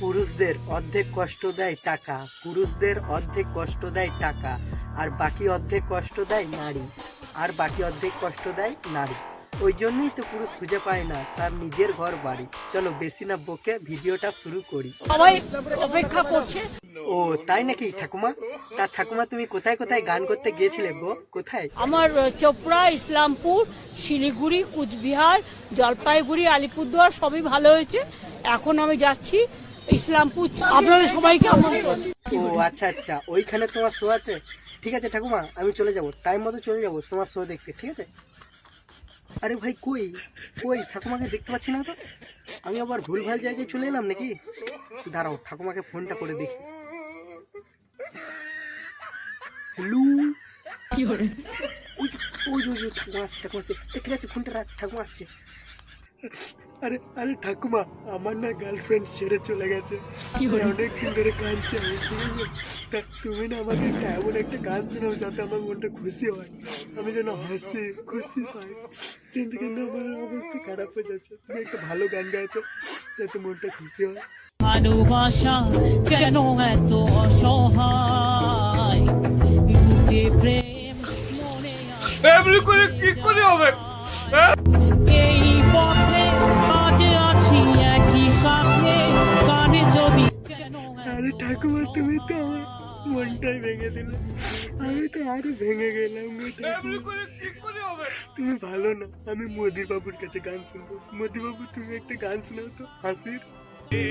পুরুষদের অর্ধেক কষ্ট দেয় টাকা পুরুষদের অর্ধেক কষ্ট দেয় টাকা আর বাকি অর্ধেক কষ্ট দেয় নারী আর বাকি অর্ধেক কষ্ট দেয় নারী। ওই জন্যই তো পুরুষ খুঁজে পায় না তার নিজের ঘর বাড়ি। চলো বেশি না বকে ভিডিওটা শুরু করি। সবাই অপেক্ষা করছে। ও তাই নাকি ঠাকুমা? তা ঠাকুমা তুমি কোথায় কোথায় গান করতে গিয়েছিলে গো? কোথায়? আমার চোপড়া ইসলামপুর শিলিগুড়ি কুচবিহার জলপাইগুড়ি আলিপুরদুয়ার সবই ভালো হয়েছে। এখন আমি যাচ্ছি ইসলামপুর আপনাদের সবাইকে আমন্ত্রণ। ও আচ্ছা আচ্ছা। ওইখানে তোমার শো আছে? ঠিক আছে ঠাকুমা আমি চলে যাব। টাইম মতো চলে যাব তোমার শো দেখতে ঠিক আছে? আরে ভাই কই? কই? ঠাকুমাকে দেখতে পাচ্ছি না তো। আমি আবার ভুলভাল জায়গায় চলে এলাম নাকি? দাঁড়াও ঠাকুমাকে ফোনটা করে দেখি। হ্যালো? কি করে ওই ওই ঠাকুমা আসছে ঠাকুমা আসছে। ঠিক আছে ফোনটা রাখ ঠাকুমা আসছে। আরে আরে ঠাকুমা আমার না গার্লফ্রেন্ড ছেড়ে চলে গেছে। কি হলো? অনেক ধরে কাঁদছে আমি তা তুমি না আমাকে একটা এমন একটা গান শোনাও যাতে আমার মনটা খুশি হয়। আমি যেন হাসি খুশি পাই। কিন্তু কিন্তু আমার অবস্থা খারাপ হয়ে যাচ্ছে। তুমি একটা ভালো গান গাইতো যাতে মনটা খুশি হয়। ভালোবাসা কেন এত অসহায়? প্রেম মনে করে কি করে হবে? ঠাকুমা তুমি তো আমার মনটাই ভেঙে দিলে। আমি তো আরও ভেঙে গেলাম তুমি ভালো না আমি মোদি বাবুর কাছে গান শুনব। মোদি বাবু তুমি একটা গান শোনাও তো হাসির। কি